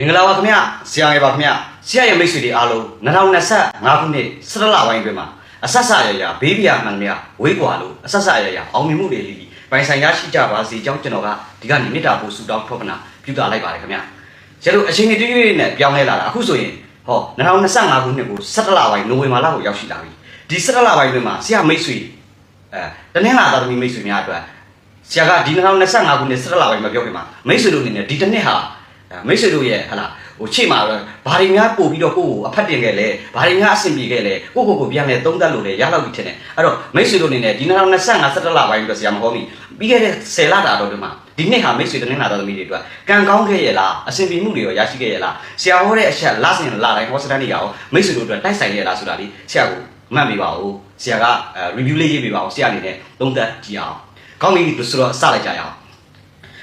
မင်္ဂလာပါခင်ဗျဆရာရဲ့ပါခင်ဗျဆရာရဲ့မိတ်ဆွေတွေအားလုံး2025ခုနှစ်17လပိုင်းအတွင်းမှာအဆက်ဆက်ရရဘေးပြာမှန်မြဝေးကွာလို့အဆက်ဆက်ရရအောင်မြင်မှုတွေလေးပြီးပိုင်ဆိုင်ရရှိကြပါစေကြောင်းကျွန်တော်ကဒီကနေ့မေတ္တာပို့ဆုတောင်းထောက်ပနာပြုတာလိုက်ပါတယ်ခင်ဗျကျတို့အချိန်ကြီးတွေးနဲ့ပြောင်းလဲလာတာအခုဆိုရင်ဟော2025ခုနှစ်ကို17လပိုင်းနိုဝင်ဘာလကိုရောက်ရှိလာပြီဒီ17လပိုင်းအတွင်းမှာဆရာမိတ်ဆွေအဲတနင်္လာသားသမီးမိတ်ဆွေများအတွက်ဆရာကဒီ2025ခုနှစ်17လပိုင်းမှာပြောခင်မှာမိတ်ဆွေတို့အနေနဲ့ဒီတစ်နှစ်ဟာအဲ မိတ်ဆွေတို့ရဲ့ဟလာဟိုချိမှာတော့ဘာတွေများပို့ပြီးတော့ကိုယ့်ကိုအဖက်တင်ခဲ့လဲဘာတွေများအဆင်ပြေခဲ့လဲကိုယ့်ကိုယ်ကိုပြန်လဲသုံးသပ်လို့လဲရလောက်ပြီထင်တယ်အဲ့တော့မိတ်ဆွေတို့အနေနဲ့ဒီ2025 17လပိုင်းပြီးတော့ဆရာမဟောမိပြီးခဲ့တဲ့10လတာတော့ဒီမှာဒီနှစ်ဟာမိတ်ဆွေတင်းနေတာတော်သမီးတွေအတွက်ကံကောင်းခဲ့ရဲ့လားအဆင်ပြေမှုတွေရောရရှိခဲ့ရဲ့လားဆရာဟောတဲ့အချက်လစဉ်လာတိုင်းဟောစတန်တွေရောမိတ်ဆွေတို့အတွက်တိုက်ဆိုင်ရဲ့လားဆိုတာလေးဆရာကိုမှတ်မိပါဦးဆရာကအဲ review လေးရေးပေးပါဦးဆရာအနေနဲ့သုံးသပ်ကြည့်အောင်ကောင်းပြီဆိုတော့စလိုက်ကြရအောင်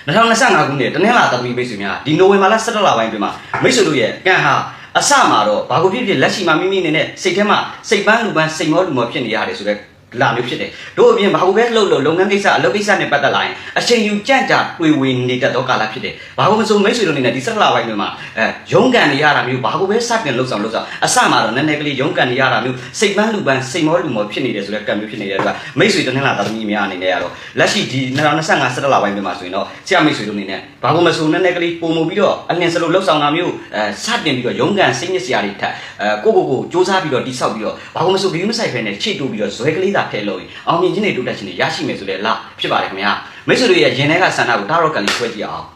2025ခုနှစ်တနင်္လာသမီးမိတ်ဆွေများဒီနိုဝင်ဘာလ17လပိုင်းအတွင်းမှာမိတ်ဆွေတို့ရဲ့ကံဟာအစမှာတော့ဘာကိုဖြစ်ဖြစ်လက်ရှိမှာမိမိအနေနဲ့စိတ်ထဲမှာစိတ်ပန်းလူပန်းစိတ်မောလူမောဖြစ်နေရတယ်ဆိုတော့ လာမျိုးဖြစ်တယ်တို့အပြင်ဘာကိုပဲလှုပ်လို့လုပ်ငန်းကိစ္စအလုပ်ကိစ္စနဲ့ပတ်သက်လာရင်အချိန်ယူကြံ့ကြာတွေ့ဝင်နေတတ်သောကာလဖြစ်တယ်ဘာကိုမဆိုမိတ်ဆွေတို့အနေနဲ့ဒီ17လပိုင်းတွင်မှာအဲရုန်းကန်နေရတာမျိုးဘာကိုပဲစတင်လှုပ်ဆောင်လှုပ်ဆောင်အစမှာတော့နည်းနည်းကလေးရုန်းကန်နေရတာမျိုးစိတ်ပန်းလူပန်းစိတ်မောလူမောဖြစ်နေတယ်ဆိုတော့ကံမျိုးဖြစ်နေတဲ့အတွက်မိတ်ဆွေတနင်္လာသားသမီးများအနေနဲ့ကတော့လက်ရှိဒီ2025 17လပိုင်းတွင်မှာဆိုရင်တော့ဆရာမိတ်ဆွေတို့အနေနဲ့ဘာကိုမဆိုနည်းနည်းကလေးပုံမှုပြီးတော့အလင်းစလို့လှုပ်ဆောင်တာမျိုးအဲစတင်ပြီးတော့ရုန်းကန်စိတ်ညစ်စရာတွေထက်အဲကိုကိုကိုစူးစမ်းပြီးတော့တိဆောက်ပြီးတော့ဘာကိုမဆိုဘီယူမဆိုင်ဖဲနဲ့ချိတ်တူပြီးတော့ဇွဲကလေးသာထည့်လို့ရင်အောင်မြင်ခြင်းတွေတိုးတက်ခြင်းတွေရရှိမယ်ဆိုတဲ့လဖြစ်ပါတယ်ခင်ဗျာမိတ်ဆွေတို့ရဲ့ရင်ထဲကဆန္ဒကိုတားတော့ကန်လေးဆွဲကြည့်အောင်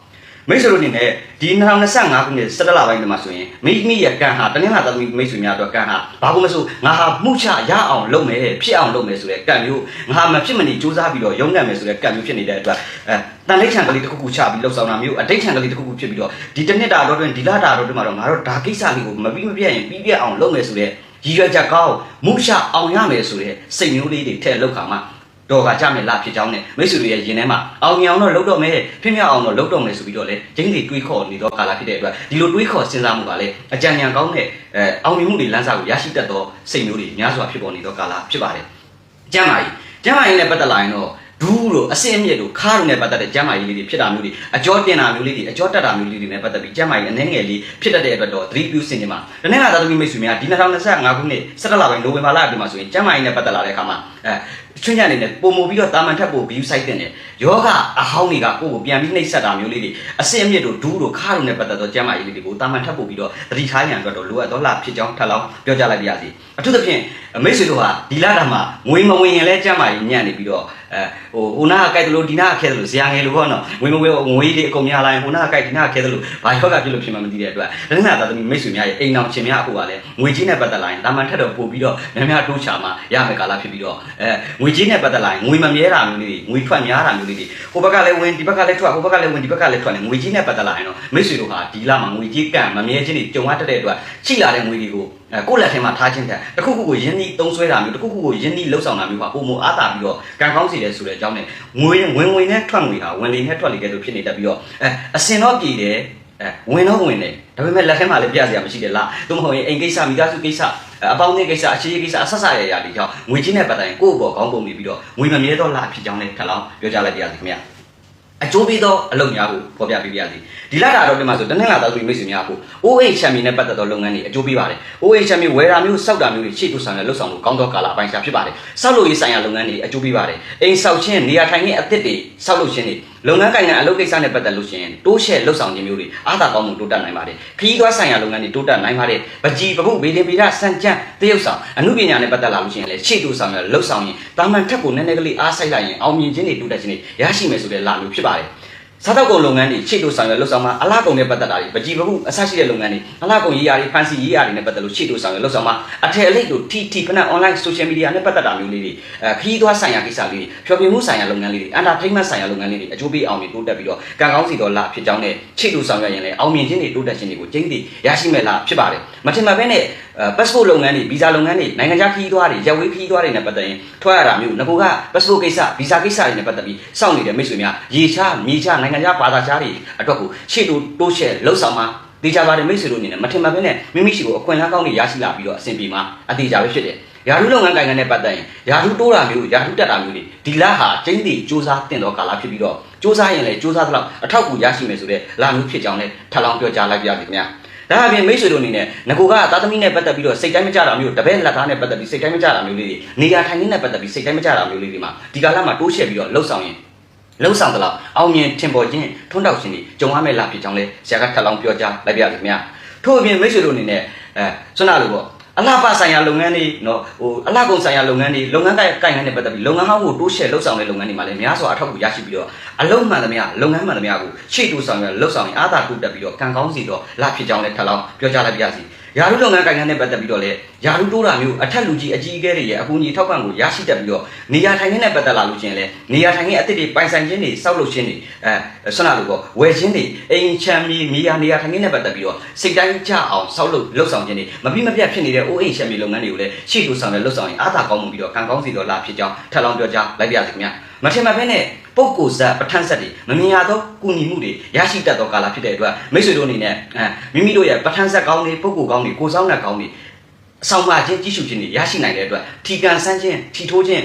မိတ်ဆွေတို့အနေနဲ့ဒီ2025ခုနှစ်17လပိုင်းမှာဆိုရင်မိမိရဲ့ကံဟာတနင်္လာသမီးမိတ်ဆွေများအတွက်ကံဟာဘာလို့မဆိုငါဟာမှုချရအောင်လုပ်မယ်ဖြစ်အောင်လုပ်မယ်ဆိုတဲ့ကံမျိုးငါမဖြစ်မနေစူးစမ်းပြီးတော့ရုန်းကန်မယ်ဆိုတဲ့ကံမျိုးဖြစ်နေတဲ့အတွက်အဲတန်လိတ်ချံကလေးတစ်ခုခုချပြီးလှုပ်ဆောင်တာမျိုးအတိတ်ချံကလေးတစ်ခုခုဖြစ်ပြီးတော့ဒီတစ်နှစ်တာတော့တွင်ဒီလတာတော့တွင်မှာတော့ငါတို့ဒါကိစ္စလေးကိုမပြီးမပြတ်ရင်ပြီးပြတ်အောင်လုပ်မယ်ဆိုတဲ့ ရည်ရွယ်ချက်ကောင်းမှုချအောင်ရမယ်ဆိုတဲ့စိတ်မျိုးလေးတွေထည့်လောက်ခါမှာတော့ကကြမယ်လားဖြစ်ကြောင်းနဲ့မိတ်ဆွေတွေရဲ့ရင်ထဲမှာအောင်မြင်အောင်တော့လုပ်တော့မယ်ဖြစ်မြောက်အောင်တော့လုပ်တော့မယ်ဆိုပြီးတော့လေကျင်းတွေတွေးခေါ်နေတော့ကာလဖြစ်တဲ့အတွက်ဒီလိုတွေးခေါ်စဉ်းစားမှုကလည်းအကြံဉာဏ်ကောင်းတဲ့အဲအောင်မြင်မှုတွေလမ်းစာကိုရရှိတတ်သောစိတ်မျိုးတွေများစွာဖြစ်ပေါ်နေတော့ကာလဖြစ်ပါတယ်ကျမ်းမာရေးကျမ်းမာရေးနဲ့ပတ်သက်လာရင်တော့ ဒူးတို့အစင်အမြစ်တို့ခါးတို့နဲ့ပတ်သက်တဲ့ကျမ်းမာရေးလေးတွေဖြစ်တာမျိုးတွေအကျော်တင်တာမျိုးလေးတွေအကျော်တက်တာမျိုးလေးတွေနဲ့ပတ်သက်ပြီးကျမ်းမာရေးအနှဲငယ်လေးဖြစ်တတ်တဲ့အတွက်တော့သတိပြုစင်ကြမှာတနေ့ကသာသမီမိတ်ဆွေများဒီ2025ခုနှစ်17လပိုင်းနိုဝင်ဘာလအတွင်းမှာဆိုရင်ကျမ်းမာရေးနဲ့ပတ်သက်လာတဲ့အခါမှာအဲချွင်းချနေနဲ့ပုံမူပြီးတော့တာမန်ထက်ပို view site တင်တယ်ယောဂအဟောင်းတွေကကိုယ့်ကိုပြန်ပြီးနှိပ်စက်တာမျိုးလေးတွေအစင်အမြစ်တို့ဒူးတို့ခါးတို့နဲ့ပတ်သက်သောကျမ်းမာရေးလေးတွေကိုတာမန်ထက်ပိုပြီးတော့သတိထားရန်အတွက်တော့လိုအပ်သောလားဖြစ်ကြောင်းထပ်လောင်းပြောကြလိုက်ပါရစေအထူးသဖြင့်မိတ်ဆွေတို့ဟာဒီလတာမှာငွေမဝင်ရင်လည်းကျမ်းမာရေးညံ့နေပြီးတော့ အဲဟိုဟိုနာကကြိုက်တယ်လို့ဒီနာကခဲတယ်လို့ဇာငယ်လို့ပေါ့နော်ငွေမဝင်ငွေတွေအကုန်များလာရင်ဟိုနာကကြိုက်ဒီနာကခဲတယ်လို့ဘာယောဂဖြစ်လို့ဖြစ်မှမသိတဲ့အတွက်ဒါနဲ့သာသမီမိတ်ဆွေများရဲ့အိမ်အောင်ရှင်များအခုကလည်းငွေကြီးနဲ့ပတ်သက်လာရင်တာမန်ထက်တော့ပို့ပြီးတော့များများတိုးချမှာရမယ်ကာလဖြစ်ပြီးတော့အဲငွေကြီးနဲ့ပတ်သက်လာရင်ငွေမမြဲတာမျိုးလေးတွေငွေထွက်များတာမျိုးလေးတွေဟိုဘက်ကလည်းဝင်ဒီဘက်ကလည်းထွက်ဟိုဘက်ကလည်းဝင်ဒီဘက်ကလည်းထွက်နေငွေကြီးနဲ့ပတ်သက်လာရင်တော့မိတ်ဆွေတို့ဟာဒီလမှာငွေကြီးကန့်မမြဲခြင်းတွေကြုံရတတ်တဲ့အတွက်ချိလာတဲ့ငွေတွေကိုအဲ ကိုယ့်လက်ထဲမှာထားခြင်းတဲ့တခုခုကိုယင်းနှီးသုံးဆွဲတာမျိုးတခုခုကိုယင်းနှီးလှုပ်ဆောင်တာမျိုးပါပုံမအားတာပြီးတော့ကံကောင်းစီတယ်ဆိုတဲ့အကြောင်းနဲ့ငွေဝင်ဝင်နဲ့ထွက်ငွေဟာဝင်လေနဲ့ထွက်လေကဲလို့ဖြစ်နေတတ်ပြီးတော့အဲအစင်တော့ပြည်တယ်အဲဝင်တော့ဝင်တယ်ဒါပေမဲ့လက်ထဲမှာလည်းပြစရာမရှိတယ်လားသို့မဟုတ်ရင်အိမ်ကိစ္စမိသားစုကိစ္စအပေါင်းအသင်းကိစ္စအခြေရေးကိစ္စအဆက်ဆက်ရရတွေကြောင့်ငွေချင်းနဲ့ပတ်သက်ရင်ကိုယ့်ဘောကောင်းပုံနေပြီးတော့ငွေမမြဲတော့လားဖြစ်ကြောင်းလည်းခက်လောင်းပြောကြလိုက်ပါရစေခင်ဗျာ အကျိုးပေးသောအလုပ်များကိုဖော်ပြပေးပါရစေဒီလတာတော့ဒီမှာဆိုတနင်္လာသားဆိုမိတ်ဆွေများကို OH ချန်ပီယံနဲ့ပတ်သက်သောလုပ်ငန်းတွေအကျိုးပေးပါတယ် OH ချန်ပီယံဝယ်တာမျိုးစောက်တာမျိုးတွေရှေ့တူဆောင်ရလှုပ်ဆောင်လို့ကောင်းသောကာလအပိုင်းခြားဖြစ်ပါတယ်စောက်လို့ရေးဆိုင်ရာလုပ်ငန်းတွေအကျိုးပေးပါတယ်အိမ်ဆောက်ခြင်းနေရာထိုင်ခြင်းအသစ်တွေစောက်လို့ခြင်းတွေ လုပ်ငန်းကိုင်ငံအလုပ်ကိစ္စနဲ့ပတ်သက်လို့ရှိရင်တိုးရှဲလှုပ်ဆောင်ခြင်းမျိုးတွေအားသာကောင်းမှုတိုးတက်နိုင်ပါတယ်ခရီးသွားဆိုင်ရာလုပ်ငန်းတွေတိုးတက်နိုင်ပါတယ်ပကြီးပပုဗေဒင်ဗေဒစံကြံတရုပ်ဆောင်အမှုပညာနဲ့ပတ်သက်လာလို့ရှိရင်လည်းရှေ့တူဆောင်ရလှုပ်ဆောင်ရင်တာမန်ထက်ကိုနည်းနည်းကလေးအားစိုက်လိုက်ရင်အောင်မြင်ခြင်းတွေတိုးတက်ခြင်းတွေရရှိမယ်ဆိုတဲ့လာမျိုးဖြစ်ပါတယ် စားတော့ကုန်လုပ်ငန်းတွေချိတ်လို့ဆောင်ရွက်လှုပ်ဆောင်မှာအလားကုန်နဲ့ပတ်သက်တာတွေပကြီးပပုအဆရှိတဲ့လုပ်ငန်းတွေအလားကုန်ရေးရာတွေဖန်စီရေးရာတွေနဲ့ပတ်သက်လို့ချိတ်လို့ဆောင်ရွက်လှုပ်ဆောင်မှာအထည်အလိပ်တို့ TT ဖနက် online social media နဲ့ပတ်သက်တာမျိုးလေးတွေအဲခရီးသွားဆိုင်ရာကိစ္စလေးတွေဖြောပြမှုဆိုင်ရာလုပ်ငန်းလေးတွေ entertainment ဆိုင်ရာလုပ်ငန်းလေးတွေအကျိုးပေးအောင်တွေတိုးတက်ပြီးတော့ကံကောင်းစီတော်လာဖြစ်ကြောင်းနဲ့ချိတ်လို့ဆောင်ရွက်ရင်လည်းအောင်မြင်ခြင်းတွေတိုးတက်ခြင်းတွေကိုကျင်းတည်ရရှိမဲ့လားဖြစ်ပါတယ်မထင်မှတ်ဘဲနဲ့ passport လုပ်ငန်းတွေ visa လုပ်ငန်းတွေနိုင်ငံခြားခရီးသွားတွေရပ်ဝေးခရီးသွားတွေနဲ့ပတ်သက်ရင်ထွက်ရတာမျိုးငါက passport ကိစ္စ visa ကိစ္စတွေနဲ့ပတ်သက်ပြီးစောင့်နေတဲ့မိတ်ဆွေများရေချမြေချနိုင်ငံခြားဘာသာခြားတွေအတွက်ကိုရှေ့တိုးတိုးရှဲလှုပ်ဆောင်မှာတေချာပါတယ်မိတ်ဆွေတို့အနေနဲ့မထင်မှတ်ဘဲနဲ့မိမိရှိကိုအခွင့်အလမ်းကောင်းတွေရရှိလာပြီးတော့အဆင်ပြေမှာအသေးချာပဲဖြစ်တယ်ယာရုလုပ်ငန်းကိုင်ငံနဲ့ပတ်သက်ရင်ယာရုတိုးတာမျိုးယာရုတက်တာမျိုးတွေဒီလဟာကျင်းတီစူးစမ်းတင်တော့ကာလဖြစ်ပြီးတော့စူးစမ်းရင်လည်းစူးစမ်းသလောက်အထောက်အကူရရှိမယ်ဆိုတဲ့လာမျိုးဖြစ်ကြောင်းလည်းထပ်လောင်းပြောကြားလိုက်ပြရစီခင်ဗျာ ဒါအပြင်မိတ်ဆွေတို့အနေနဲ့ငကိုကသားသမီးနဲ့ပတ်သက်ပြီးတော့စိတ်တိုင်းမကြတာမျိုးတပည့်လက်သားနဲ့ပတ်သက်ပြီးစိတ်တိုင်းမကြတာမျိုးလေးတွေနေရာထိုင်ခင်းနဲ့ပတ်သက်ပြီးစိတ်တိုင်းမကြတာမျိုးလေးတွေမှာဒီကာလမှာတိုးချဲ့ပြီးတော့လှုပ်ဆောင်ရင်လှုပ်ဆောင်သလောက်အောင်မြင်ထင်ပေါ်ခြင်းထွန်းတောက်ခြင်းတွေကြုံရမယ့်လာဖြစ်ကြောင်းလဲဆရာကထပ်လောင်းပြောကြားလိုက်ပြရစီခင်ဗျာထို့အပြင်မိတ်ဆွေတို့အနေနဲ့အဲဆွမ်းနာလို့ပေါ့ အလှပဆိုင်ရာလုပ်ငန်းတွေနော်ဟိုအလှကုန်ဆိုင်ရာလုပ်ငန်းတွေလုပ်ငန်းကိုင်ကိုင်ငန်းနဲ့ပတ်သက်ပြီးလုပ်ငန်းဟောင်းကိုတိုးချဲ့လှုပ်ဆောင်တဲ့လုပ်ငန်းတွေမှာလည်းများစွာအထောက်အကူရရှိပြီးတော့အလုံးမှန်သမျှလုပ်ငန်းမှန်သမျှကိုရှေ့တိုးဆောင်ရလှုပ်ဆောင်ရင်အားသာတိုးတက်ပြီးတော့ကံကောင်းစီတော့လာဖြစ်ကြောင်းလည်းထပ်လောင်းပြောကြားလိုက်ပါရစီ ယာရုလုပ်ငန်းကိုင်ငန်းနဲ့ပတ်သက်ပြီးတော့လည်းယာရုတိုးတာမျိုးအထက်လူကြီးအကြီးအကဲတွေရဲ့အကူအညီထောက်ပံ့ကိုရရှိတတ်ပြီးတော့နေရာထိုင်ခင်းနဲ့ပတ်သက်လာလို့ချင်းလည်းနေရာထိုင်ခင်းအသစ်တွေပိုင်ဆိုင်ခြင်းတွေစောက်လုပ်ခြင်းတွေအဲဆွမ်းနာလို့ပေါ့ဝယ်ခြင်းတွေအိမ်ချမ်းမြေမြေယာနေရာထိုင်ခင်းနဲ့ပတ်သက်ပြီးတော့စိတ်တိုင်းကြအောင်စောက်လုပ်လှုပ်ဆောင်ခြင်းတွေမပြီးမပြတ်ဖြစ်နေတဲ့အိုးအိမ်ချမ်းမြေလုပ်ငန်းတွေကိုလည်းရှေ့တိုးဆောင်တဲ့လှုပ်ဆောင်ရင်အားသာကောင်းမှုပြီးတော့ကံကောင်းစီတော့လာဖြစ်ကြောင်းထပ်လောင်းပြောကြားလိုက်ပါရစေခင်ဗျာ မထင်မှတ်ဖဲနဲ့ပုဂ္ဂိုလ်ဇတ်ပဋ္ဌာန်းဆက်တွေမမြင်ရသောကုညီမှုတွေရရှိတတ်သောကာလဖြစ်တဲ့အတွက်မိတ်ဆွေတို့အနေနဲ့အဲမိမိတို့ရဲ့ပဋ္ဌာန်းဆက်ကောင်းတွေပုဂ္ဂိုလ်ကောင်းတွေကိုယ်ဆောင်တဲ့ကောင်းတွေအဆောင်ပါခြင်းကြီးစုခြင်းတွေရရှိနိုင်တဲ့အတွက်ထီကန်ဆန်းခြင်းထီထိုးခြင်း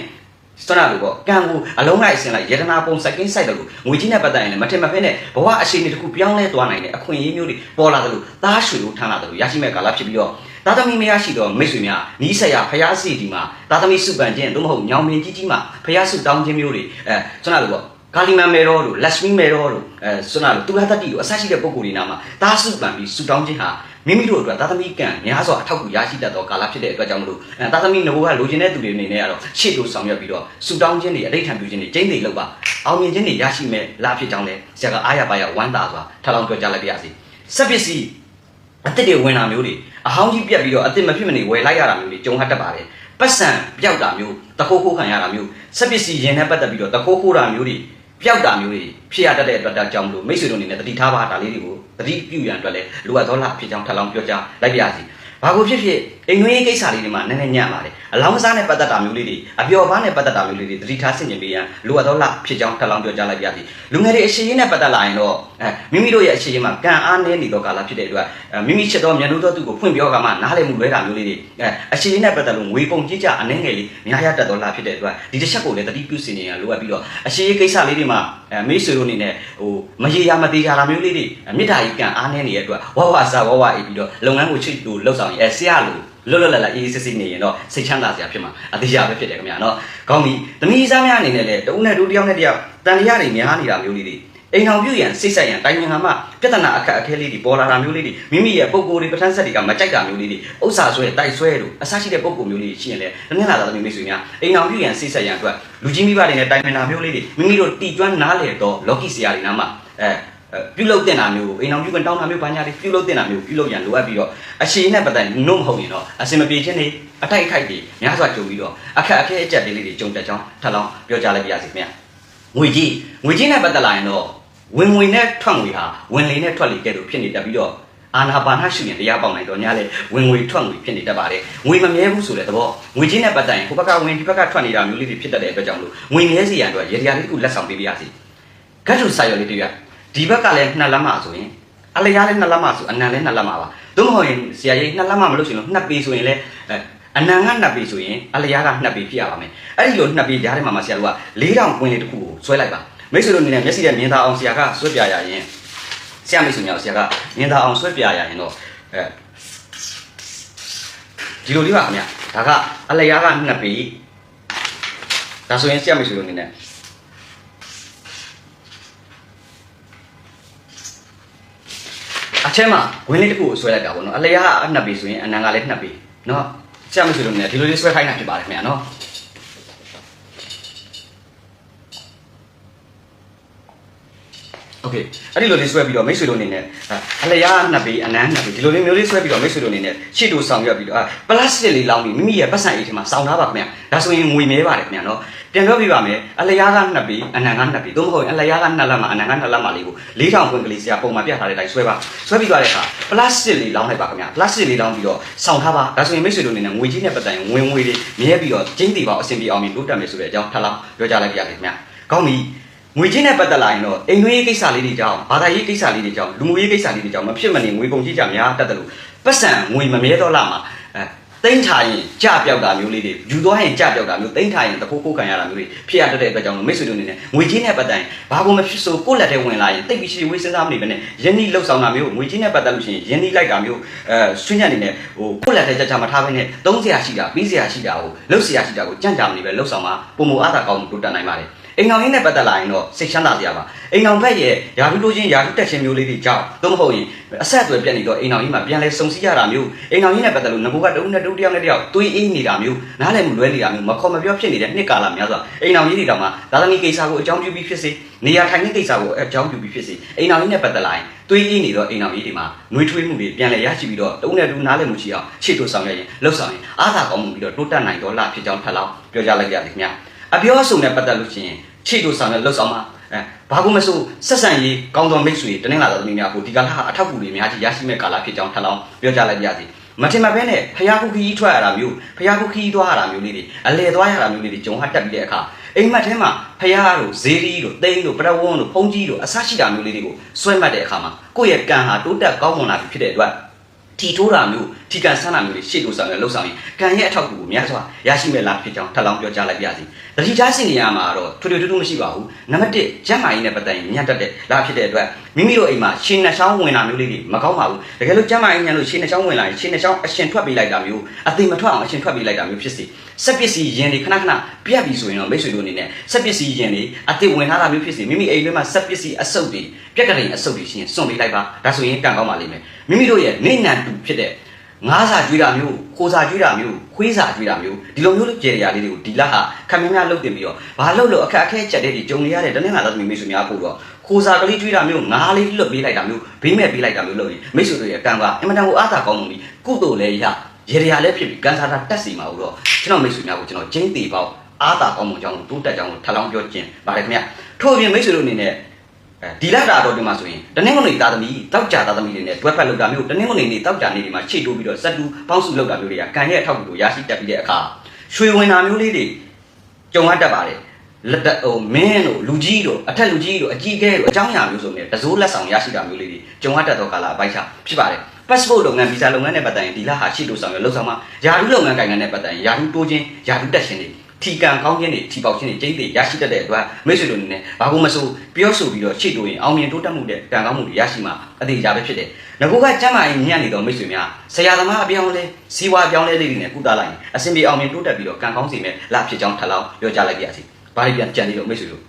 စတနာလို့ပေါ့ကံကိုအလုံးလိုက်အစင်လိုက်ယတနာပုံစက်ကင်းဆိုင်တယ်လို့ငွေကြီးနဲ့ပတ်သက်ရင်လည်းမထင်မဖဲနဲ့ဘဝအခြေအနေတစ်ခုပြောင်းလဲသွားနိုင်တဲ့အခွင့်အရေးမျိုးတွေပေါ်လာတယ်လို့သားရွှေလို့ထမ်းလာတယ်လို့ရရှိမဲ့ကာလဖြစ်ပြီးတော့ သားသမီးမရရှိတော့မိတ်ဆွေများနီးဆက်ရဖျားစီဒီမှာသားသမီးစုပန်ခြင်းသို့မဟုတ်ညောင်မင်းကြီးကြီးမှာဖျားစုတောင်းခြင်းမျိုးတွေအဲစတနာလို့ပေါ့ကာလီမန်မေရောတို့လက်စမီမေရောတို့အဲဆွနာတို့သူရတတိတို့အဆရှိတဲ့ပုံကိုယ်တွေနာမှာတားစုပန်ပြီးဆူတောင်းခြင်းဟာမိမိတို့အတွက်သာသမီကံများစွာအထောက်အကူရရှိတတ်သောကာလဖြစ်တဲ့အတွက်ကြောင့်မလို့အဲသာသမီငဘိုးကလိုချင်တဲ့သူတွေအနေနဲ့ကတော့ရှေ့တို့ဆောင်ရွက်ပြီးတော့ဆူတောင်းခြင်းတွေအဋိဌံပြုခြင်းတွေကျင်းသိလောက်ပါအောင်မြင်ခြင်းတွေရရှိမဲ့လာဖြစ်ကြောင်းလဲဆရာကအားရပါရဝမ်းသာစွာထပ်လောင်းပြောကြားလိုက်ပါရစေစက်ပစ္စည်း အစ်စ်တွေဝင်လာမျိုးတွေအဟောင်းကြီးပြက်ပြီးတော့အစ်စ်မဖြစ်မနေဝယ်လိုက်ရတာမျိုးတွေကြုံဟတ်တတ်ပါတယ်ပတ်စံပြောက်တာမျိုးတခိုးခိုးခံရတာမျိုးစက်ပစ္စည်းရင်နဲ့ပတ်သက်ပြီးတော့တခိုးခိုးတာမျိုးတွေပျောက်တာမျိုးတွေဖြစ်ရတတ်တဲ့အတွက်ဒါကြောင့်မလို့မိတ်ဆွေတို့အနေနဲ့တတိထားပါဒါလေးတွေကိုတတိပြုရန်အတွက်လည်းလိုအပ်သောလားဖြစ်ကြောင်းထပ်လောင်းပြောကြားလိုက်ပါရစေ။ဘာကိုဖြစ်ဖြစ် အိမ်တွင်းရေးကိစ္စလေးတွေမှာနည်းနည်းညံ့ပါတယ်။အလောင်းကစားနဲ့ပတ်သက်တာမျိုးလေးတွေအပျော်ပါးနဲ့ပတ်သက်တာမျိုးလေးတွေတတိထားဆင်ခြင်ပေးရန်လိုအပ်သောလားဖြစ်ကြောင်းထပ်လောင်းပြောကြားလိုက်ပါရစေ။လူငယ်တွေအရှိရေးနဲ့ပတ်သက်လာရင်တော့အဲမိမိတို့ရဲ့အရှိရေးမှာကံအားနည်းနေသောကာလဖြစ်တဲ့အတွက်အဲမိမိချစ်သောမြန်လို့သောသူကိုဖွင့်ပြောကမှနားလည်မှုလွဲတာမျိုးလေးတွေအဲအရှိရေးနဲ့ပတ်သက်လို့ငွေပုံကြီးကြအနှဲငယ်လေးများရတတ်သောလားဖြစ်တဲ့အတွက်ဒီတစ်ချက်ကိုလည်းတတိပြုစင်နေရန်လိုအပ်ပြီးတော့အရှိရေးကိစ္စလေးတွေမှာအဲမိတ်ဆွေတို့အနေနဲ့ဟိုမရေရာမသေးကြတာမျိုးလေးတွေမေတ္တာကြီးကံအားနည်းနေတဲ့အတွက်ဝဝစာဝဝအေးပြီးတော့လုပ်ငန်းကိုချစ်လို့လှုပ်ဆောင်ရင်အဲဆရာလို့ လွတ်လွတ်လပ်လပ်အေးအေးဆေးဆေးနေရင်တော့စိတ်ချမ်းသာစရာဖြစ်မှာအသေးရပဲဖြစ်တယ်ခင်ဗျာနော်ကောင်းပြီသမီးစားများအနေနဲ့လည်းတဦးနဲ့တူတယောက်နဲ့တယောက်တန်လျာတွေများနေတာမျိုးလေးတွေအိမ်အောင်ပြုရန်စိတ်ဆက်ရန်တိုင်ပင်ကမှပြဿနာအခက်အခဲလေးတွေပေါ်လာတာမျိုးလေးတွေမိမိရဲ့ပုံကိုယ်တွေပဋ္ဌာန်းဆက်တွေကမကြိုက်တာမျိုးလေးတွေဥစ္စာဆွဲတိုက်ဆွဲတို့အဆရှိတဲ့ပုံကိုယ်မျိုးလေးရှိရင်လည်းတနင်္လာသာသမီးမိတ်ဆွေများအိမ်အောင်ပြုရန်စိတ်ဆက်ရန်အတွက်လူကြီးမိဘတွေနဲ့တိုင်ပင်တာမျိုးလေးတွေမိမိတို့တီကျွမ်းနားလေတော့လော်ကီဆရာတွေနားမှာအဲ ပြုလုပ်တင်တာမျိုးအိမ်အောင်ပြုကန်တောင်းတာမျိုးဘာညာတွေပြုလုပ်တင်တာမျိုးပြုလုပ်ရန်လိုအပ်ပြီးတော့အရှိန်နဲ့ပတ်သက်နှုတ်မဟုတ်ရင်တော့အစင်မပြေခြင်းတွေအတိုက်အခိုက်တွေများစွာကြုံပြီးတော့အခက်အခဲအကျက်လေးတွေကြုံတတ်ကြောင်းထပ်လောင်းပြောကြားလိုက်ပါရစေခင်ဗျာငွေကြီးငွေကြီးနဲ့ပတ်သက်လာရင်တော့ဝင်ငွေနဲ့ထွက်ငွေဟာဝင်လေနဲ့ထွက်လေကဲ့သို့ဖြစ်နေတတ်ပြီးတော့အာနာပါနရှိရင်တရားပေါက်နိုင်တော့ညာလေဝင်ငွေထွက်ငွေဖြစ်နေတတ်ပါတယ်ငွေမမြဲဘူးဆိုတဲ့သဘောငွေချင်းနဲ့ပတ်သက်ရင်ဟိုဘက်ကဝင်ဒီဘက်ကထွက်နေတာမျိုးလေးတွေဖြစ်တတ်တဲ့အတွက်ကြောင့်မလို့ငွေမြဲစီရန်အတွက်ရေတရားလေးတစ်ခုလက်ဆောင်ပေးပါရစေဂတ်ထုစာရွက်လေးတွေရ ဒီဘက်ကလည်းနှစ်လက်မဆိုရင်အလျားလည်းနှစ်လက်မဆိုအနံလည်းနှစ်လက်မပါသို့မဟုတ်ရင်ဆရာကြီးနှစ်လက်မမလို့ရှိရင်နှစ်ပေဆိုရင်လည်းအနံကနှစ်ပေဆိုရင်အလျားကနှစ်ပေဖြစ်ရပါမယ်အဲ့ဒီလိုနှစ်ပေကြားထဲမှာမှဆရာတို့က၄တောင်ကွင်းလေးတစ်ခုကိုဆွဲလိုက်ပါမိတ်ဆွေတို့အနေနဲ့မျက်စိနဲ့မြင်သာအောင်ဆရာကဆွဲပြရရင်ဆရာမိတ်ဆွေများဆရာကမြင်သာအောင်ဆွဲပြရရင်တော့အဲဒီလိုလေးပါခင်ဗျဒါကအလျားကနှစ်ပေဒါဆိုရင်ဆရာမိတ်ဆွေတို့အနေနဲ့ အထဲမှာဝင်းလေးတစ်ခုကိုဆွဲလိုက်တာပေါ့နော်အလျားကနှစ်ပေဆိုရင်အနံကလည်းနှစ်ပေနော်ဆရာမိတ်ဆွေတို့အနေနဲ့ဒီလိုလေးဆွဲခိုင်းတာဖြစ်ပါတယ်ခင်ဗျာနော် โอเคအဲ့ဒီလိုလေးဆွဲပြီးတော့မိတ်ဆွေတို့အနေနဲ့အလျားနှစ်ပေအနမ်းနှစ်ပေဒီလိုလေးမျိုးလေးဆွဲပြီးတော့မိတ်ဆွေတို့အနေနဲ့ရှေ့တို့ဆောင်ရွက်ပြီးတော့ပလတ်စတစ်လေးလောင်းပြီးမိမိရဲ့ပတ်စံအိတ်ထဲမှာစောင်းထားပါခင်ဗျာဒါဆိုရင်ငွေမဲပါတယ်ခင်ဗျာနော်ပြန်ပြောပြပါမယ်အလျားကနှစ်ပေအနံကနှစ်ပေသို့မဟုတ်အလျားကနှစ်လက်မှာအနံကနှစ်လက်မှာလေးကို၄000ခွင့်ကလေးဆရာပုံမှန်ပြထားတဲ့အတိုင်းဆွဲပါဆွဲပြီးသွားတဲ့အခါပလတ်စတစ်လေးလောင်းလိုက်ပါခင်ဗျာပလတ်စတစ်လေးလောင်းပြီးတော့စောင်းထားပါဒါဆိုရင်မိတ်ဆွေတို့အနေနဲ့ငွေကြီးနဲ့ပတ်သက်ရင်ဝင်ငွေတွေမြဲပြီးတော့ကျင်းတီပါအဆင်ပြေအောင်ပြီးတိုးတက်မယ်ဆိုတဲ့အကြောင်းထပ်လောင်းပြောကြလိုက်ပါရစေခင်ဗျာကောင်းပြီ ငွေချင်းနဲ့ပတ်သက်လာရင်တော့အိမ်သွေးရေးကိစ္စလေးတွေကြောင့်ဘာသာရေးကိစ္စလေးတွေကြောင့်လူမှုရေးကိစ္စလေးတွေကြောင့်မဖြစ်မနေငွေကုန်ကြီးကြများတတ်တယ်လို့ပတ်စံငွေမမြဲတော့လာမှာအဲတိမ့်ထားရင်ကြပြောက်တာမျိုးလေးတွေယူသွားရင်ကြပြောက်တာမျိုးတိမ့်ထားရင်တခိုးခိုးခံရတာမျိုးတွေဖြစ်ရတတ်တဲ့အတွက်ကြောင့်မိတ်ဆွေတို့အနေနဲ့ငွေချင်းနဲ့ပတ်သက်ရင်ဘာကိုမဖြစ်ဆိုကိုယ့်လက်ထဲဝင်လာရင်တိတ်ပြီးရှိဝေးစဉ်းစားမနေဘဲနဲ့ယင်းဒီလှုပ်ဆောင်တာမျိုးငွေချင်းနဲ့ပတ်သက်လို့ရှိရင်ယင်းဒီလိုက်တာမျိုးအဲဆွညက်နေနဲ့ဟိုကိုယ့်လက်ထဲကြကြမထားဘဲနဲ့သုံးစရာရှိတာပြီးစရာရှိတာကိုလှုပ်စရာရှိတာကိုကြံ့ကြာမနေပဲလှုပ်ဆောင်မှာပုံမအားသာကောင်းမှုတိုးတက်နိုင်ပါတယ် အိမ်အောင်ရင်းနဲ့ပတ်သက်လာရင်တော့စိတ်ချမ်းသာစရာပါအိမ်အောင်ဘက်ရဲ့ယာရုလိုချင်းယာရုတက်ချင်းမျိုးလေးတွေကြောင့်သို့မဟုတ်ရင်အဆက်အသွယ်ပြတ်နေတော့အိမ်အောင်ရင်းမှာပြန်လဲစုံစည်းရတာမျိုးအိမ်အောင်ရင်းနဲ့ပတ်သက်လို့ငကိုကတုံးနဲ့တုံးတယောက်နဲ့တယောက်တွေးအေးနေတာမျိုးနားလည်မှုလွဲနေတာမျိုးမခေါ်မပြောဖြစ်နေတဲ့နှစ်ကာလများစွာအိမ်အောင်ရင်းတွေတောင်မှဒါသမီကိစ္စကိုအကြောင်းပြုပြီးဖြစ်စေနေရာထိုင်တဲ့ကိစ္စကိုအကြောင်းပြုပြီးဖြစ်စေအိမ်အောင်ရင်းနဲ့ပတ်သက်လာရင်တွေးအေးနေတော့အိမ်အောင်ရင်းတွေမှာနှွေးထွေးမှုတွေပြန်လဲရရှိပြီးတော့တုံးနဲ့တူနားလည်မှုရှိအောင်ရှေ့တိုးဆောင်ရရင်လှုပ်ဆောင်ရင်အားသာကောင်းမှုပြီးတော့တိုးတက်နိုင်တော့လားဖြစ်ကြောင်းထပ်လောင်းပြောကြလိုက်ရသည်ခင်ဗျာအပြောအဆိုနဲ့ပတ်သက်လို့ရှိရင် ခြေတို့ဆောင်တဲ့လှုပ်ဆောင်မှာအဲဘာကိုမဆိုဆက်ဆံရေးကောင်းသောမိတ်ဆွေတနင်္လာသမီးများကိုဒီကလာအထောက်အကူတွေအများကြီးရရှိမဲ့ကာလဖြစ်ကြောင်းထပ်လောင်းပြောကြလိုက်ပါရစေမထင်မှတ်ဘဲနဲ့ဖျားခုခီးထွက်ရတာမျိုးဖျားခုခီးသွားရတာမျိုးလေးတွေအလဲသွားရတာမျိုးလေးတွေဂျုံဟတ်တက်ပြီးတဲ့အခါအိမ်မက်ထဲမှာဖျားတို့ဇေဒီတို့သိန်းတို့ပရဝန်းတို့ဖုန်ကြီးတို့အဆရှိတာမျိုးလေးတွေကိုဆွဲမှတ်တဲ့အခါမှာကိုယ့်ရဲ့ကံဟာတိုးတက်ကောင်းမွန်လာပြီဖြစ်တဲ့အတွက်ထီထိုးတာမျိုးထီကန်ဆန်းတာမျိုးတွေရှေ့ကိုဆောင်ရလှုပ်ဆောင်ရင်ကံရဲ့အထောက်အကူကိုများစွာရရှိမဲ့လားဖြစ်ကြောင်းထပ်လောင်းပြောကြားလိုက်ပါရစေ တတိထားစင်နေရမှာတော့ထွေထွေထူးထူးမရှိပါဘူးနံပါတ်1ကျန်းမာရေးနဲ့ပတ်သက်ရင်ညံ့တက်တဲ့လားဖြစ်တဲ့အတွက်မိမိတို့အိမ်မှာရှင်းနှချောင်းဝင်တာမျိုးလေးတွေမကောင်းပါဘူးတကယ်လို့ကျန်းမာရေးညံ့လို့ရှင်းနှချောင်းဝင်လာရင်ရှင်းနှချောင်းအရှင်ထွက်ပေးလိုက်တာမျိုးအသိမထွက်အောင်အရှင်ထွက်ပေးလိုက်တာမျိုးဖြစ်စေစက်ပစ္စည်းရင်တွေခဏခဏပြတ်ပြီဆိုရင်တော့မိတ်ဆွေတို့အနေနဲ့စက်ပစ္စည်းရင်တွေအသိဝင်လာတာမျိုးဖြစ်စေမိမိအိမ်ထဲမှာစက်ပစ္စည်းအစုပ်တွေပြက်ကလေးအစုပ်တွေရှင်းစွန့်ပေးလိုက်ပါဒါဆိုရင်ကံကောင်းပါလိမ့်မယ်မိမိတို့ရဲ့နေနံတူဖြစ်တဲ့ ငားစာကျွေးတာမျိုးခိုးစာကျွေးတာမျိုးခွေးစာကျွေးတာမျိုးဒီလိုမျိုးကြေရရာလေးတွေကိုဒီလဟာခံမများလုပ်တင်ပြီးတော့ဘာလုပ်လို့အခက်အခဲချက်တဲ့ဒီဂျုံနေရတဲ့တနင်္လာသမီးမိတ်ဆွေများပို့တော့ခိုးစာကလေးကျွေးတာမျိုးငားလေးလွတ်ပေးလိုက်တာမျိုးဘေးမဲ့ပေးလိုက်တာမျိုးလုပ်ရင်မိတ်ဆွေတွေရဲ့ကံကအင်မတန်ကိုအားသာကောင်းမှုပြီးကုသိုလ်လည်းရရေရရာလည်းဖြစ်ပြီးကန်စာတာတက်စီမှာလို့တော့ကျွန်တော်မိတ်ဆွေများကိုကျွန်တော်ကျင်းသေးပေါက်အားသာကောင်းမှုကြောင့်တိုးတက်ကြောင်းထပ်လောင်းပြောခြင်းပါတယ်ခင်ဗျထို့အပြင်မိတ်ဆွေတို့အနေနဲ့အဲ ဒီလက်တာတော့ဒီမှာဆိုရင်တနင်္ဂနွေသားသမီးတောက်ကြသားသမီးတွေနဲ့တွဲဖက်လောက်တာမျိုးတနင်္ဂနွေနေ့တောက်ကြနေ့တွေမှာချိတ်တိုးပြီးတော့စက်တူပေါင်းစုလောက်တာမျိုးတွေကကံရဲ့အထောက်အကူကိုရရှိတတ်ပြီးတဲ့အခါရွှေဝင်တာမျိုးလေးတွေကြုံရတတ်ပါတယ်လက်တဟိုမင်းတို့လူကြီးတို့အထက်လူကြီးတို့အကြီးအကဲတို့အကြောင်းအရာမျိုးစုံနဲ့တစိုးလက်ဆောင်ရရှိတာမျိုးလေးတွေကြုံရတတ်သောကာလအပိုင်းခြားဖြစ်ပါတယ် passport လုပ်ငန်းဗီဇာလုပ်ငန်းနဲ့ပတ်သက်ရင်ဒီလဟာရှိလို့ဆောင်ရလောက်ဆောင်မှာယာရုလုပ်ငန်းကိုင်ငန်းနဲ့ပတ်သက်ရင်ယာရုတိုးခြင်းယာရုတက်ခြင်းတွေ ထီကန်ကောင်းခြင်းတွေထီပေါက်ခြင်းတွေကျိန်းတွေရရှိတတ်တဲ့အတွက်မိတ်ဆွေတို့အနေနဲ့ဘာကိုမဆိုပြောဆိုပြီးတော့ရှေ့တိုးရင်အောင်မြင်တိုးတက်မှုတဲ့ကံကောင်းမှုတွေရရှိမှာအသေးချာပဲဖြစ်တယ်။ငါကကျမ်းမာရေးညံ့နေတော့မိတ်ဆွေများဆရာသမားအပြောင်းလဲစီဝါအပြောင်းလဲလေးတွေနဲ့ကုသလိုက်ရင်အဆင်ပြေအောင်မြင်တိုးတက်ပြီးတော့ကံကောင်းစေမယ်လားဖြစ်ကြောင်းထပ်လောင်းပြောကြားလိုက်ပါရစေ။ဘာတွေပြန်ကြံနေလို့မိတ်ဆွေတို့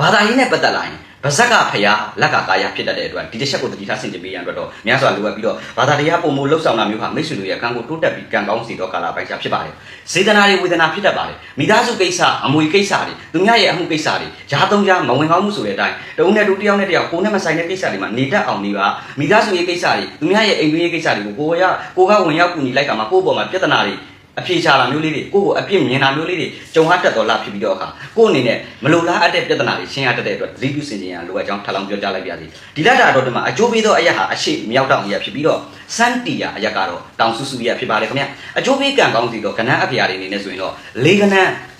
ဘာသာရေးနဲ့ပတ်သက်လာရင် ဗဇက်ကဖျားလက်ကကာယဖြစ်တတ်တဲ့အတွက်ဒီတစ်ချက်ကိုတတိထားဆင်ခြင်ပေးရန်အတွက်တော့များစွာလိုအပ်ပြီးတော့ဘာသာတရားပုံမလှုပ်ဆောင်တာမျိုးဟာမိတ်ဆွေတို့ရဲ့ကံကိုတိုးတက်ပြီးကံကောင်းစေတော့ကာလပိုင်းခြားဖြစ်ပါတယ်။စေတနာတွေဝေဒနာဖြစ်တတ်ပါတယ်။မိသားစုကိစ္စအမွေကိစ္စတွေသူများရဲ့အမှုကိစ္စတွေဂျားသုံးကြားမဝင်ကောင်းမှုဆိုတဲ့အတိုင်းတဦးနဲ့တူတစ်ယောက်နဲ့တစ်ယောက်ကိုယ်နဲ့မဆိုင်တဲ့ကိစ္စတွေမှာနေတတ်အောင်နေပါမိသားစုရဲ့ကိစ္စတွေသူများရဲ့အိမ်တွင်းရဲ့ကိစ္စတွေကိုကိုယ်ရကိုကဝင်ရောက်ကူညီလိုက်ကမှကိုယ့်ဘောမှာပြဿနာတွေ အပြေချာလာမျိုးလေးတွေကိုယ့်ကိုအပြစ်မြင်တာမျိုးလေးတွေကြုံဟတတ်တော်လာဖြစ်ပြီးတော့အခါကိုယ့်အနေနဲ့မလိုလားအပ်တဲ့ပြဿနာတွေရှင်းရတတ်တဲ့အတွက်သတိပြုစင်ကြင်ရလိုအပ်ကြောင်းထပ်လောင်းပြောကြားလိုက်ပါရစေဒီလက်တာတော့ဒီမှာအကျိုးပေးသောအရာဟာအရှိမြောက်တောင်အရာဖြစ်ပြီးတော့ စန်တီယာအရာကတော့တောင်ဆူဆူရဖြစ်ပါတယ်ခင်ဗျအကျိုးပေးကံကောင်းစီတော့ကဏ္ဍအဖျားတွေအနေနဲ့ဆိုရင်တော့၄ကဏ္ဍ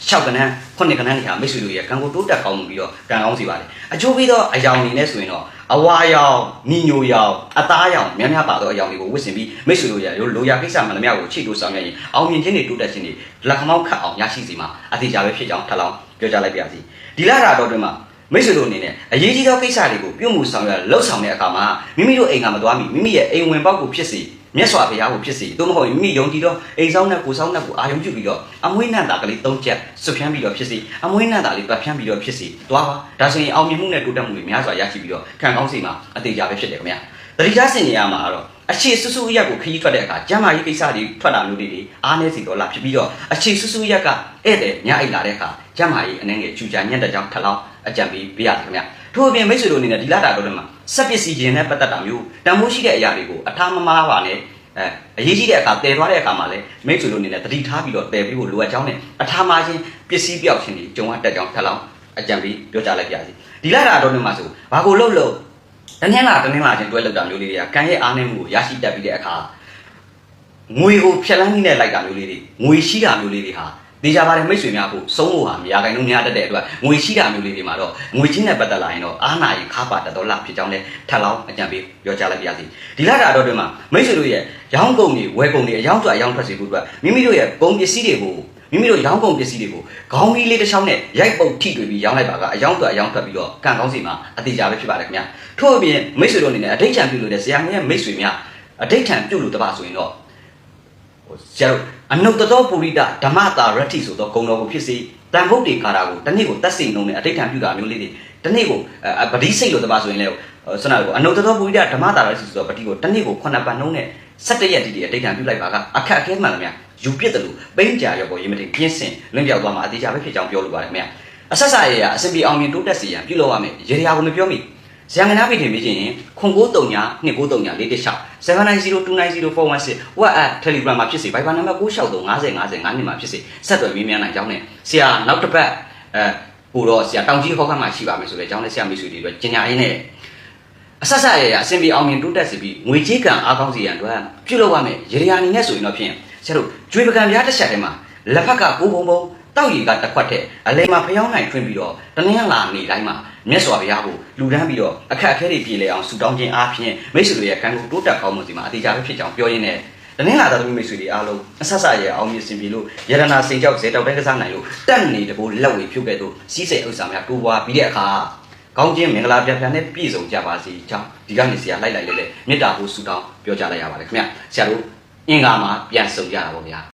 ၆ကဏ္ဍ9ကဏ္ဍတွေဟာမိတ်ဆွေတို့ရဲ့ကံကိုတိုးတက်ကောင်းမှုပြီးတော့ကံကောင်းစီပါတယ်အကျိုးပေးသောအယောင်အနေနဲ့ဆိုရင်တော့အဝါရောင်ညီညိုရောင်အသားရောင်များများပါသောအယောင်တွေကိုဝတ်ဆင်ပြီးမိတ်ဆွေတို့ရဲ့လိုရာကိစ္စမှန်သမျှကိုချိတ်တူဆောင်ရွက်ရင်အောင်မြင်ခြင်းတွေတိုးတက်ခြင်းတွေလက်ခမောက်ခတ်အောင်ရရှိစီမှာအသေးချာပဲဖြစ်ကြောင်းထပ်လောင်းပြောကြားလိုက်ပါရစေဒီလာတာတော့တွင်မှာ မိတ်ဆွေတို့အနေနဲ့အရေးကြီးသောကိစ္စတွေကိုပြုမှုဆောင်ရွက်လှုပ်ဆောင်တဲ့အခါမှာမိမိတို့အိမ်ကမသွားမီမိမိရဲ့အိမ်ဝင်ပေါက်ကိုဖြစ်စေမြတ်စွာဘုရားကိုဖြစ်စေသို့မဟုတ်မိမိယုံကြည်သောအိမ်ဆောင်နဲ့ကိုဆောင်နဲ့ကိုအာယုံပြုပြီးတော့အမွေးနံ့တာကလေး၃ချက်ဆွဖြန်းပြီးတော့ဖြစ်စေအမွေးနံ့တာလေးပတ်ဖြန်းပြီးတော့ဖြစ်စေသွားပါဒါဆိုရင်အောင်မြင်မှုနဲ့တိုးတက်မှုတွေများစွာရရှိပြီးတော့ခံကောင်းစီမှာအသေးချာပဲဖြစ်တယ်ခင်ဗျာတတိယဆင်နေရမှာကတော့ အခြေဆူဆူရက်ကိုခရီးထွက်တဲ့အခါကျမ်းမာရေးကိစ္စတွေထွက်လာမျိုးတွေအားနည်းစီတော့လာဖြစ်ပြီးတော့အခြေဆူဆူရက်ကဧည့်သည်ညအိတ်လာတဲ့အခါကျမ်းမာရေးအနေငယ်ကျူချာညံ့တဲ့ကြောင့်ထပ်လောင်းအကြံပေးပေးရတယ်ခင်ဗျာထို့အပြင်မိတ်ဆွေတို့အနေနဲ့ဒီလာတာတော့လည်းမှာစက်ပစ္စည်းခြင်းနဲ့ပတ်သက်တာမျိုးတန်ဖိုးရှိတဲ့အရာတွေကိုအထားမမားပါနဲ့အဲအရေးကြီးတဲ့အခါတည်သွားတဲ့အခါမှာလည်းမိတ်ဆွေတို့အနေနဲ့တတိထားပြီးတော့တည်ပြီးဖို့လိုအပ်ကြောင်းနဲ့အထားမားခြင်းပစ္စည်းပြောက်ခြင်းတွေကြုံရတတ်ကြောင်းထပ်လောင်းအကြံပေးပြောကြားလိုက်ပါရစေဒီလာတာတော့လည်းမှာဆိုဘာကိုလှုပ်လို့ တနင်္လာတနင်္လာချင်းတွဲလောက်တာမျိုးလေးတွေကကံရဲ့အားနည်းမှုကိုရရှိတတ်ပြီးတဲ့အခါငွေကိုဖြက်လန်းနေလိုက်တာမျိုးလေးတွေငွေရှိတာမျိုးလေးတွေဟာ ဒီကြပါတယ်မိတ်ဆွေများဖို့စုံးဖို့ဟာများကိုင်းလုံးများတတ်တဲ့အတွက်ငွေရှိတာမျိုးလေးတွေမှာတော့ငွေချင်းနဲ့ပတ်သက်လာရင်တော့အားနာရင်ခါပါတတော်လာဖြစ်ကြောင်းလဲထပ်လောင်းအကြံပေးပြောကြားလိုက်ပါရစေဒီလတာတော့တွင်မှာမိတ်ဆွေတို့ရဲ့ရောင်းကုန်တွေဝယ်ကုန်တွေအယောင်းထွက်အယောင်းထွက်စီဖို့အတွက်မိမိတို့ရဲ့ကုန်ပစ္စည်းတွေကိုမိမိတို့ရောင်းကုန်ပစ္စည်းတွေကိုခေါင်းကြီးလေးတစ်ချောင်းနဲ့ရိုက်ပုတ်ထိတွေ့ပြီးရောင်းလိုက်ပါကအယောင်းထွက်အယောင်းထွက်ပြီးတော့ကံကောင်းစီမှာအတိအကျပဲဖြစ်ပါတယ်ခင်ဗျာထို့အပြင်မိတ်ဆွေတို့အနေနဲ့အဋိဋ္ဌံပြုလို့တဲ့ဇာတ်ငယ်မိတ်ဆွေများအဋိဋ္ဌံပြုလို့တပါဆိုရင်တော့ဟိုဆရာတို့ အနုတ္တသောပုရိဒဓမ္မတာရတ္တိဆိုသောဂုဏ်တော်ကိုဖြစ်စေတန်ဖို့တေကာရာကိုတစ်နေ့ကိုတက်စိတ်နှုံးနဲ့အဋိဋ္ဌံပြုတာမျိုးလေးတွေတစ်နေ့ကိုအပတိစိတ်လို့တပါဆိုရင်လည်းဆန္ဒကိုအနုတ္တသောပုရိဒဓမ္မတာရတ္တိဆိုသောပတိကိုတစ်နေ့ကို9ပတ်နှုံးနဲ့17ရက်တိတိအဋိဋ္ဌံပြုလိုက်ပါကအခက်အခဲမှန်လားများယူပြစ်တယ်လို့ပိန်းကြရောပေါ်ရေးမတင်ပြင်းစင်လွင့်ပြောက်သွားမှာအသေးချာပဲဖြစ်ကြောင်းပြောလိုပါတယ်ခင်ဗျအဆက်ဆက်ရရအစင်ပြေအောင်မြင်တိုးတက်စီရန်ပြုလုပ်ရမယ်ရေရာကိုမပြောမိ ဇန်ကနာပိတင်ပြီးချင်းခွန်939 293 416 790290416 WhatsApp Telegram မှာဖြစ်စေ Viber နံပါတ်963 50 50 9နှစ်မှာဖြစ်စေဆက်သွယ်မေးမြန်းနိုင်ကြောင်းနဲ့ဆရာနောက်တစ်ပတ်အဲဟိုတော့ဆရာတောင်ကြီးဟောခမှာရှိပါမယ်ဆိုတဲ့အကြောင်းနဲ့ဆရာမိတ်ဆွေတွေအတွက်ကျင်ညာရင်းနဲ့အဆက်ဆက်ရရအစင်ပြေအောင်မြင်တိုးတက်စီပြီးငွေကြေးကံအားကောင်းစီရန်အတွက်ပြုလုပ်ရမယ်ရေရာအနေနဲ့ဆိုရင်တော့ဖြင့်ဆရာတို့ကျွေးပကံပြားတစ်ချက်ထဲမှာလက်ဖက်ကကိုးဘုံဘုံ တောက်ရီကတစ်ခွက်ထဲအလိမ်မှာဖျောင်းနိုင်ထွင်းပြီးတော့တနင်္လာနေ့တိုင်းမှာမြတ်စွာဘုရားကိုလူဒန်းပြီးတော့အခက်အခဲတွေပြေလည်အောင်ဆုတောင်းခြင်းအားဖြင့်မိတ်ဆွေတွေရဲ့ကံကိုတိုးတက်ကောင်းမှုစီမှာအသေးချာပဲဖြစ်ကြောင်းပြောရင်းနဲ့တနင်္လာသားသမီးမိတ်ဆွေတွေအားလုံးအဆက်ဆက်ရဲ့အောင်မြင်စင်ပြေလို့ယရနာစိန်ကြောက်ဇေတောက်တဲ့ကစားနိုင်လို့တက်နေတကူလက်ဝေဖြုတ်ခဲ့တော့စီးစိမ်ဥစ္စာများတိုးပွားပြီးတဲ့အခါကောင်းခြင်းမင်္ဂလာပြပြနဲ့ပြည့်စုံကြပါစေကြောင်းဒီကနေ့ဆရာလိုက်လိုက်လေးလေးမေတ္တာကိုဆုတောင်းပြောကြလိုက်ရပါတယ်ခင်ဗျဆရာတို့အင်္ဂါမှာပြန်ဆုံကြတာပေါ့ဗျာ